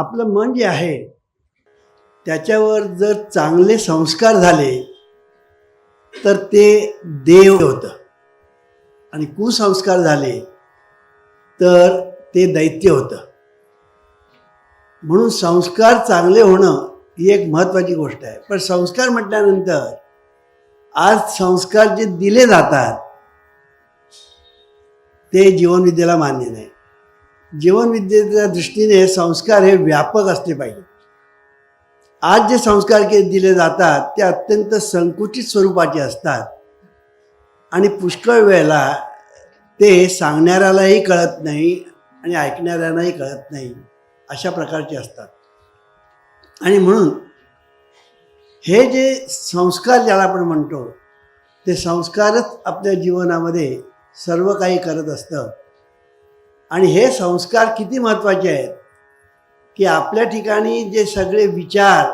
आपलं मन जे आहे त्याच्यावर जर चांगले संस्कार झाले तर ते देव होतं. आणि कुसंस्कार झाले तर ते दैत्य होतं. म्हणून संस्कार चांगले होणं ही एक महत्त्वाची गोष्ट आहे. पण संस्कार म्हटल्यानंतर आज संस्कार जे दिले जातात ते जीवनविद्येला मान्य नाही. जीवनविद्येच्या दृष्टीने संस्कार हे व्यापक असले पाहिजे. आज जे संस्कार के दिले जातात ते अत्यंत संकुचित स्वरूपाचे असतात. आणि पुष्कळ वेळेला ते सांगणाऱ्यालाही कळत नाही आणि ऐकणाऱ्यांनाही कळत नाही अशा प्रकारचे असतात. आणि म्हणून हे जे संस्कार ज्याला आपण म्हणतो ते संस्कारच आपल्या जीवनामध्ये सर्व काही करत असतं. आणि हे संस्कार किती महत्त्वाचे आहेत? की आपल्या ठिकाणी जे सगळे विचार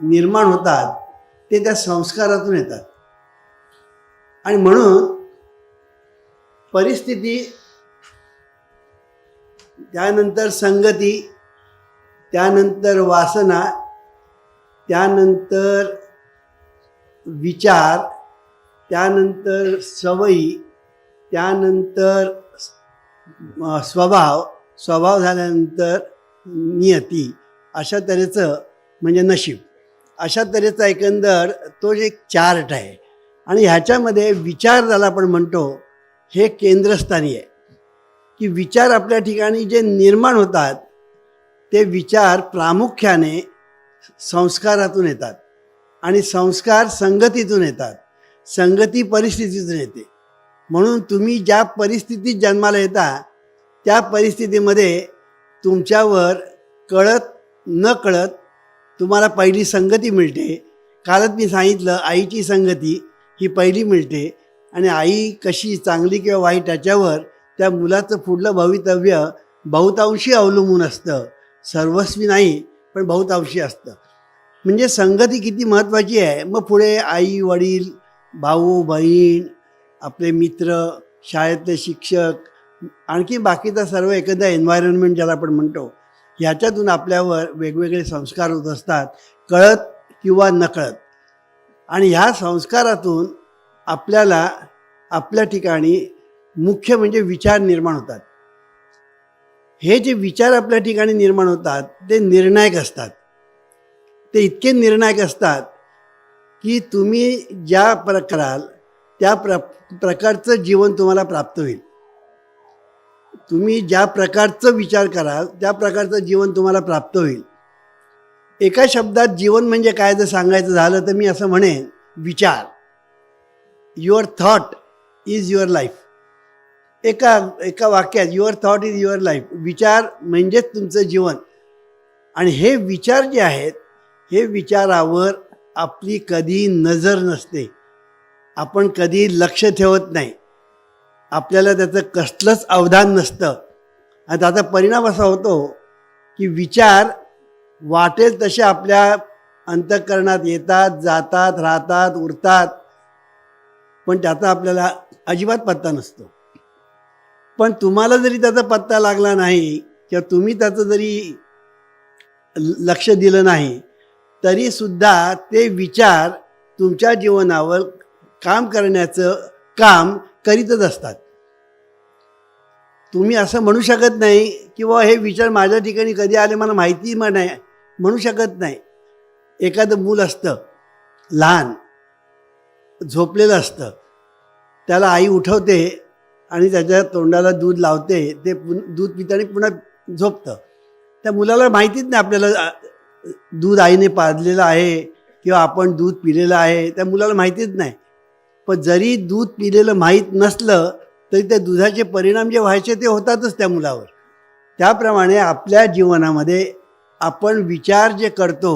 निर्माण होतात ते त्या संस्कारातून येतात. आणि म्हणून परिस्थिती त्यानंतर संगती त्यानंतर वासना त्यानंतर विचार त्यानंतर सवयी त्यानंतर स्वभाव स्वभाव झाल्यानंतर नियती अशा तऱ्हेचं म्हणजे नशीब. अशा तऱ्हेचा एकंदर तो जे एक चार्ट आहे आणि ह्याच्यामध्ये विचार ज्याला आपण म्हणतो हे केंद्रस्थानी आहे. की विचार आपल्या ठिकाणी जे निर्माण होतात ते विचार प्रामुख्याने संस्कारातून येतात आणि संस्कार संगतीतून येतात. संगती परिस्थितीतून येते. म्हणून तुम्ही ज्या परिस्थितीत जन्माला येता त्या परिस्थितीमध्ये तुमच्यावर कळत न कळत तुम्हाला पहिली संगती मिळते. कालच मी सांगितलं आईची संगती ही पहिली मिळते. आणि आई कशी चांगली किंवा वाईट याच्यावर त्या मुलाचं पुढलं भवितव्य बहुतांशी अवलंबून असतं. सर्वस्वी नाही पण बहुतांशी असतं. म्हणजे संगती किती महत्त्वाची आहे. मग पुढे आई वडील भाऊ बहीण आपले मित्र शाळेतले शिक्षक आणखी बाकीचा सर्व एखादा एन्व्हायरमेंट ज्याला आपण म्हणतो ह्याच्यातून आपल्यावर वेगवेगळे संस्कार होत असतात कळत किंवा नकळत. आणि ह्या संस्कारातून आपल्याला आपल्या ठिकाणी मुख्य म्हणजे विचार निर्माण होतात. हे जे विचार आपल्या ठिकाणी निर्माण होतात ते निर्णायक असतात. ते इतके निर्णायक असतात की तुम्ही ज्या प्रकाराल त्या प्र प्रकारचं जीवन तुम्हाला प्राप्त होईल. तुम्ही ज्या प्रकारचं विचार कराल त्या प्रकारचं जीवन तुम्हाला प्राप्त होईल. एका शब्दात जीवन म्हणजे काय जर सांगायचं झालं तर मी असं म्हणेन विचार. Your thought is your life एका एका वाक्यात your thought is your life विचार म्हणजेच तुमचं जीवन. आणि हे विचार जे आहेत हे विचारावर आपली कधी नजर नसते. आपण कधी लक्ष ठेवत नाही. आपल्याला त्याचं कसलंच अवधान नसतं. आणि त्याचा परिणाम असा होतो की विचार वाटेल तसे आपल्या अंतःकरणात येतात जातात राहतात उरतात. पण त्याचा आपल्याला अजिबात पत्ता नसतो. पण तुम्हाला जरी त्याचा पत्ता लागला नाही किंवा तुम्ही त्याचं जरी ल- लक्ष दिलं नाही तरीसुद्धा ते विचार तुमच्या जीवनावर काम करण्याचं काम करीतच असतात. तुम्ही असं म्हणू शकत नाही किंवा हे विचार माझ्या ठिकाणी कधी आले मला माहिती म नाही. म्हणू शकत नाही. एखादं मूल असतं लहान झोपलेलं असतं. त्याला आई उठवते आणि त्याच्या तोंडाला दूध लावते ते पुन दूध पिताने पुन्हा झोपतं. त्या मुलाला माहितीच नाही आपल्याला दूध आईने पाजलेलं आहे किंवा आपण दूध पिलेलं आहे. त्या मुलाला माहितीच नाही. पण जरी दूध पिलेलं माहीत नसलं तरी त्या दुधाचे परिणाम जे व्हायचे ते होतातच त्या मुलावर. त्याप्रमाणे आपल्या जीवनामध्ये आपण विचार जे करतो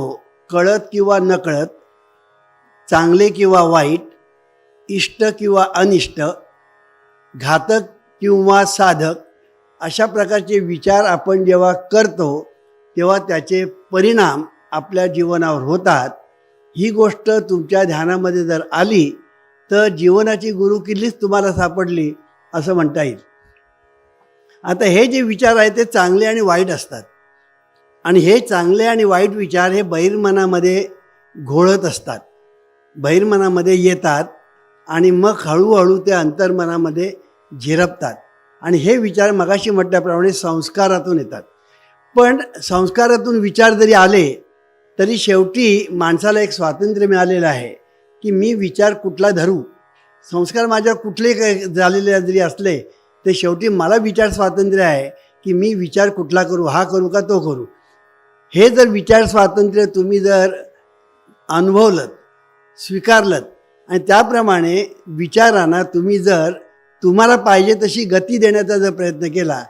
कळत किंवा न कळत चांगले किंवा वाईट इष्ट किंवा अनिष्ट घातक किंवा साधक अशा प्रकारचे विचार आपण जेव्हा करतो तेव्हा त्याचे परिणाम आपल्या जीवनावर होतात. ही गोष्ट तुमच्या ध्यानामध्ये जर आली तर जीवनाची गुरुकिल्लीच तुम्हाला सापडली असं म्हणता येईल. आता हे जे विचार आहेत ते चांगले आणि वाईट असतात. आणि हे चांगले आणि वाईट विचार हे बहिर्मनामध्ये घोळत असतात. बहिर्मनामध्ये येतात आणि मग हळूहळू ते अंतर्मनामध्ये झिरपतात. आणि हे विचार मगाशी म्हटल्याप्रमाणे संस्कारातून येतात. पण संस्कारातून विचार जरी आले तरी शेवटी माणसाला एक स्वातंत्र्य मिळालेलं आहे. की मी विचार कुठला धरू? संस्कार माझ्यावर कुठले झालेले जरी असले ते शेवटी मला विचार स्वातंत्र्य आहे की मी विचार कुठला करू हा करू का तो करू? हे जर विचार स्वातंत्र्य तुम्ही जर अनुभवलं स्वीकारलं आणि त्याप्रमाणे विचारांना तुम्ही जर तुम्हाला पाहिजे तशी गती देण्याचा जर प्रयत्न केला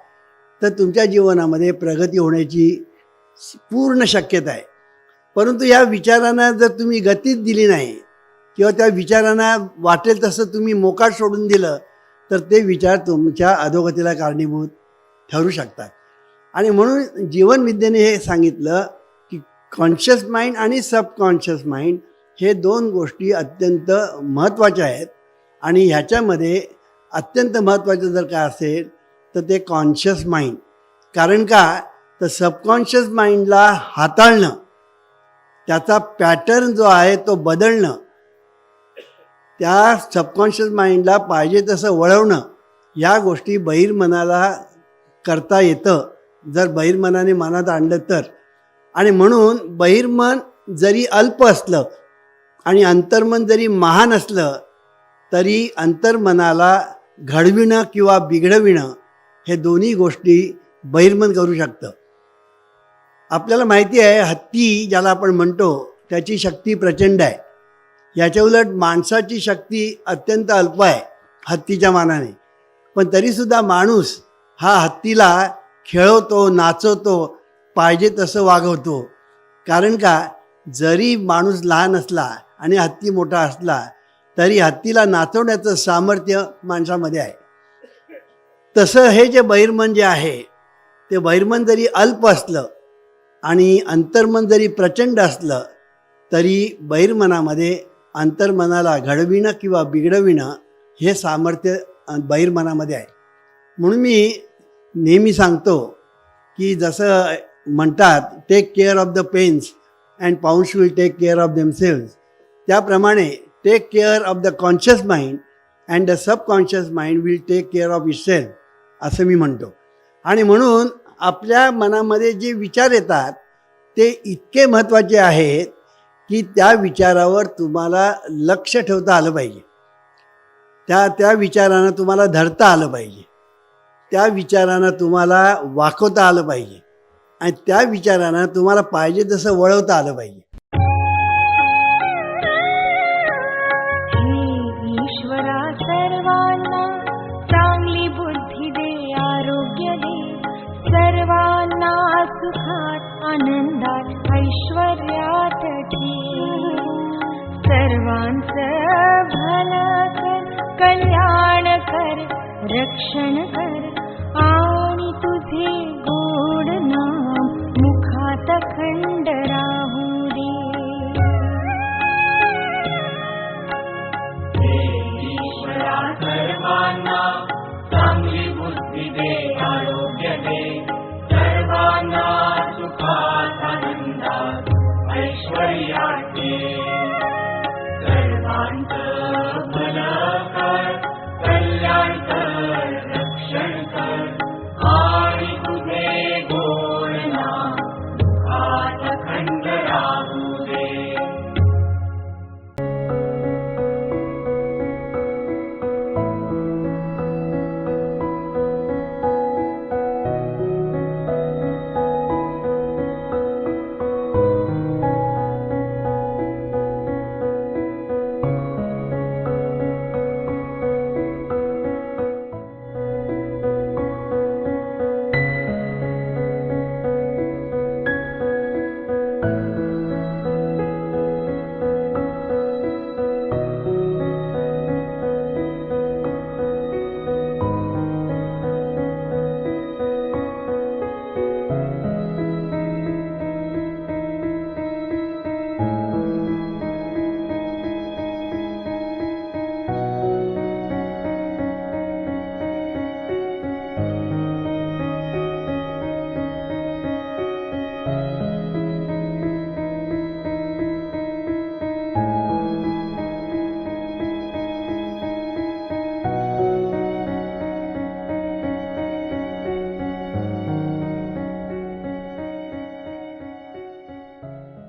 तर तुमच्या जीवनामध्ये प्रगती होण्याची पूर्ण शक्यता आहे. परंतु या विचारांना जर तुम्ही गतीच दिली नाही किंवा त्या विचारांना वाटेल तसं तुम्ही मोकाट सोडून दिलं तर ते विचार तुमच्या अधोगतीला कारणीभूत ठरू शकतात. आणि म्हणून जीवनविद्येने हे सांगितलं की कॉन्शियस माइंड आणि सबकॉन्शियस माइंड हे दोन गोष्टी अत्यंत महत्त्वाच्या आहेत. आणि ह्याच्यामध्ये अत्यंत महत्त्वाचं जर काय असेल तर ते कॉन्शियस माइंड कारण का? तर सबकॉन्शियस माइंडला हाताळणं त्याचा पॅटर्न जो आहे तो बदलणं त्या सबकॉन्शियस माइंडला पाहिजे तसं वळवणं या गोष्टी बहिर्मनाला करता येतं. जर बहिर्मनाने मनात आणलं तर. आणि म्हणून बहिर्मन जरी अल्प असलं आणि अंतर्मन जरी महान असलं तरी अंतर्मनाला घडविणं किंवा बिघडविणं हे दोन्ही गोष्टी बहिर्मन करू शकतं. आपल्याला माहिती आहे हत्ती ज्याला आपण म्हणतो त्याची शक्ती प्रचंड आहे. याच्या उलट माणसाची शक्ती अत्यंत अल्प आहे हत्तीच्या मानाने. पण तरीसुद्धा माणूस हा हत्तीला खेळवतो नाचवतो पाहिजे तसं वागवतो. कारण का जरी माणूस लहान असला आणि हत्ती मोठा असला तरी हत्तीला नाचवण्याचं सामर्थ्य माणसामध्ये आहे. तसं हे जे बहिर्मन जे आहे ते बहिर्मन जरी अल्प असलं आणि अंतर्मन जरी प्रचंड असलं तरी बहिर्मनामध्ये अंतर्मनाला घडविणं किंवा बिघडविणं हे सामर्थ्य बहिर्मनामध्ये आहे. म्हणून मी नेहमी सांगतो की जसं म्हणतात take care of the pence and pounds will take care of themselves त्याप्रमाणे take care of the conscious mind and the subconscious mind will take care of it असं मी म्हणतो. आणि म्हणून आपल्या मनामध्ये जे विचार येतात ते इतके महत्त्वाचे आहेत की त्या विचारावर तुम्हाला लक्ष ठेवता आलं पाहिजे. त्या त्या विचारानं तुम्हाला धरता आलं पाहिजे. त्या विचारानं तुम्हाला वाकवता आलं पाहिजे. आणि त्या विचारानं तुम्हाला पाहिजे तसं वळवता आलं पाहिजे. सर्वांचं भलं कर कल्याण कर रक्षण कर